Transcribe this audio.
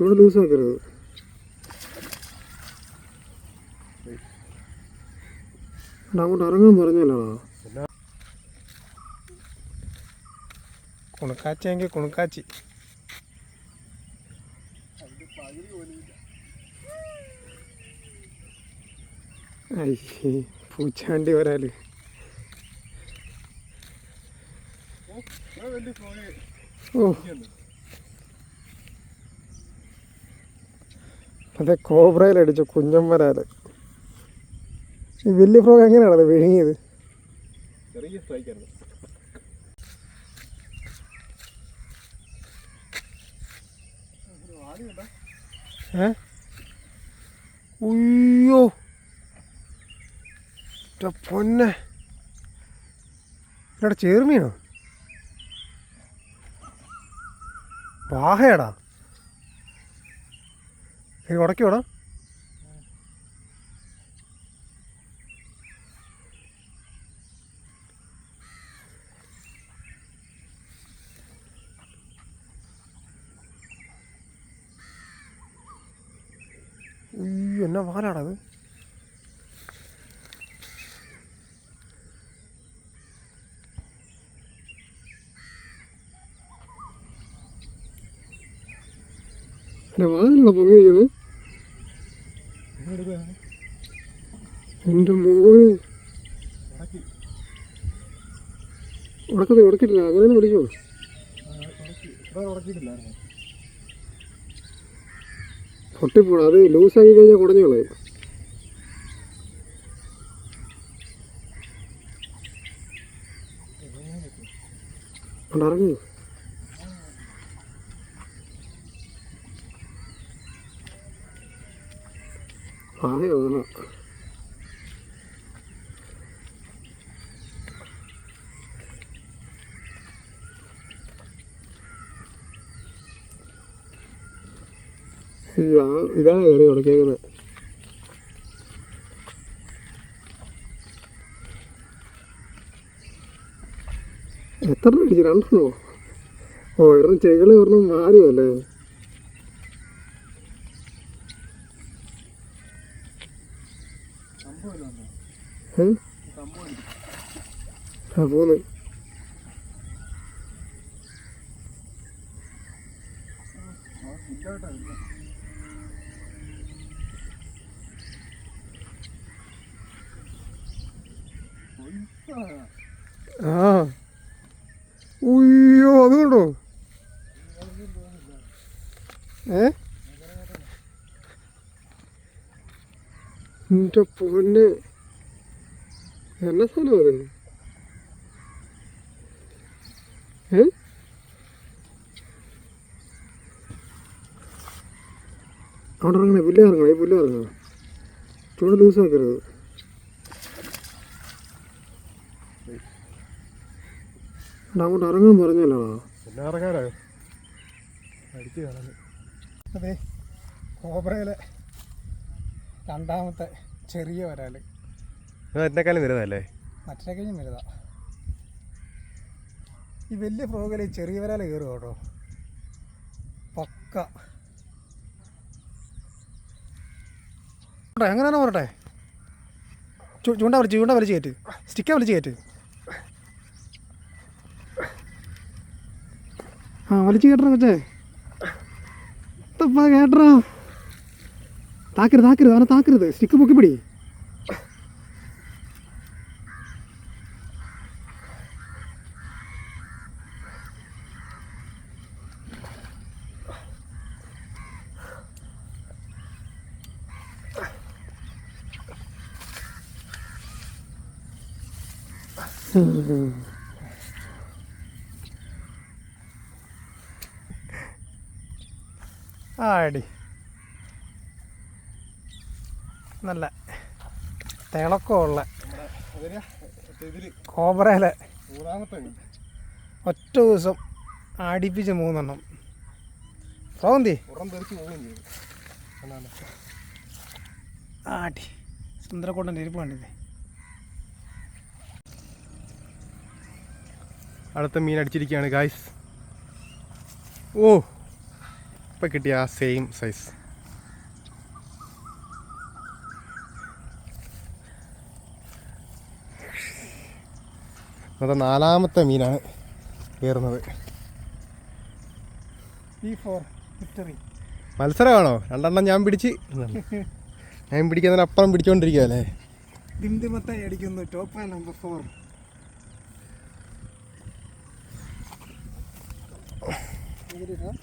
ചൂട് ലൂസാക്കരുത് അങ്ങോട്ട് ഇറങ്ങാൻ പറഞ്ഞല്ലോ. കുണക്കാച്ചെങ്കിൽ കുണക്കാച്ചി. പൂച്ചാണ്ടി വരാൽ. ഓ അതെ കോബ്രയിലടിച്ച കുഞ്ഞൻ വരാൽ. ഈ വലിയ ഫ്രോഗ് എങ്ങനെയാണത് വിഴുങ്ങിയത്? ചെറിയ സ്ട്രൈക്കായിരുന്നു ഏ? ഉയ്യോ. ന്റെ പൊന്നെ. ഇവിടെ ചേർമീനോ വാഹയടാ ഇത് ഉടക്കിയോടാ വിടാം എന്നാ എന്റെ വാതിലുള്ള പൊങ്ങിയിരിക്കുന്നത് എന്റെ മോന്. ഉടക്കത്തിൽ ഉടക്കിട്ടില്ല അങ്ങനെ തന്നെ ഉടക്കിയിട്ടില്ലായിരുന്നു പൊട്ടിപ്പോണം അത് ലൂസാക്കി കഴിഞ്ഞാൽ കുടഞ്ഞോളേ. ഇറങ്ങി. അങ്ങനെ ഇതാ ഇതാണ് കയറി ഉടക്കേക്കുന്നത് എത്ര അടിച്ചു രണ്ടെണ്ണോ? ഓ ഒരെണ്ണം ചെകൾ ഒരെണ്ണം മാറുമല്ലേ ആ പോന്ന്. ആ. ഉയ്യോ അതുകൊണ്ടോ ഏ? എന്റെ പൊന്നെ. എന്നാ സാധനം അത്. ഏ? അവിടെ ഇറങ്ങണേ പുല്ല് ഇറങ്ങണേ പുല്ല് ഇറങ്ങണം. ചൂട് ലൂസാക്കരുത്. അങ്ങോട്ട് ഇറങ്ങാൻ പറഞ്ഞല്ലോ. പിന്നെ ഇറങ്ങാനോ? അടിച്ച് കാണാൻ. അതെ കോബ്രയിലെ രണ്ടാമത്തെ ചെറിയ വരാൽ. മറ്റേക്കാളും വരുന്നതല്ലേ മറ്റേ കഴിഞ്ഞും ഈ വലിയ ഫ്രോഗിൽ ചെറിയ വരാൽ കയറും കേട്ടോ പക്ക. എങ്ങനെയാണ് പറട്ടെ ചൂണ്ട വലിച്ച് ചൂണ്ട വലിച്ച് കയറ്റ്. സ്റ്റിക്ക വലിച്ച് കയറ്റ്. ആ വലിച്ച് കേട്ടോ കൊച്ചേ. തപ്പാ കേട്ടോ தாக்குறது தாக்குறது அவனை தாக்குறது. ஸ்டிக்கு முக்கிப்படி ஆடி. നല്ല തിളക്കമുള്ള കോബ്രയില ഒറ്റ ദിവസം ആടിപ്പിച്ച് മൂന്നെണ്ണം. സൗന്തി ആടി സുന്ദരക്കോട്ടന്റെ ഇരിപ്പ് കണ്ടില്ലേ? അടുത്ത മീൻ അടിച്ചിരിക്കുകയാണ് ഗായ്സ് ഓ ഇപ്പം കിട്ടിയ ആ സെയിം സൈസ് ഇന്നത്തെ നാലാമത്തെ മീനാണ് കയറുന്നത്. മത്സരമാണോ? രണ്ടെണ്ണം ഞാൻ പിടിച്ച്. ഞാൻ പിടിക്കുന്നതിന് അപ്പുറം പിടിച്ചോണ്ടിരിക്കുകയല്ലേ ദിംദിമത്തായി അടിക്കുന്നു. Top number four ഇതിലിടാം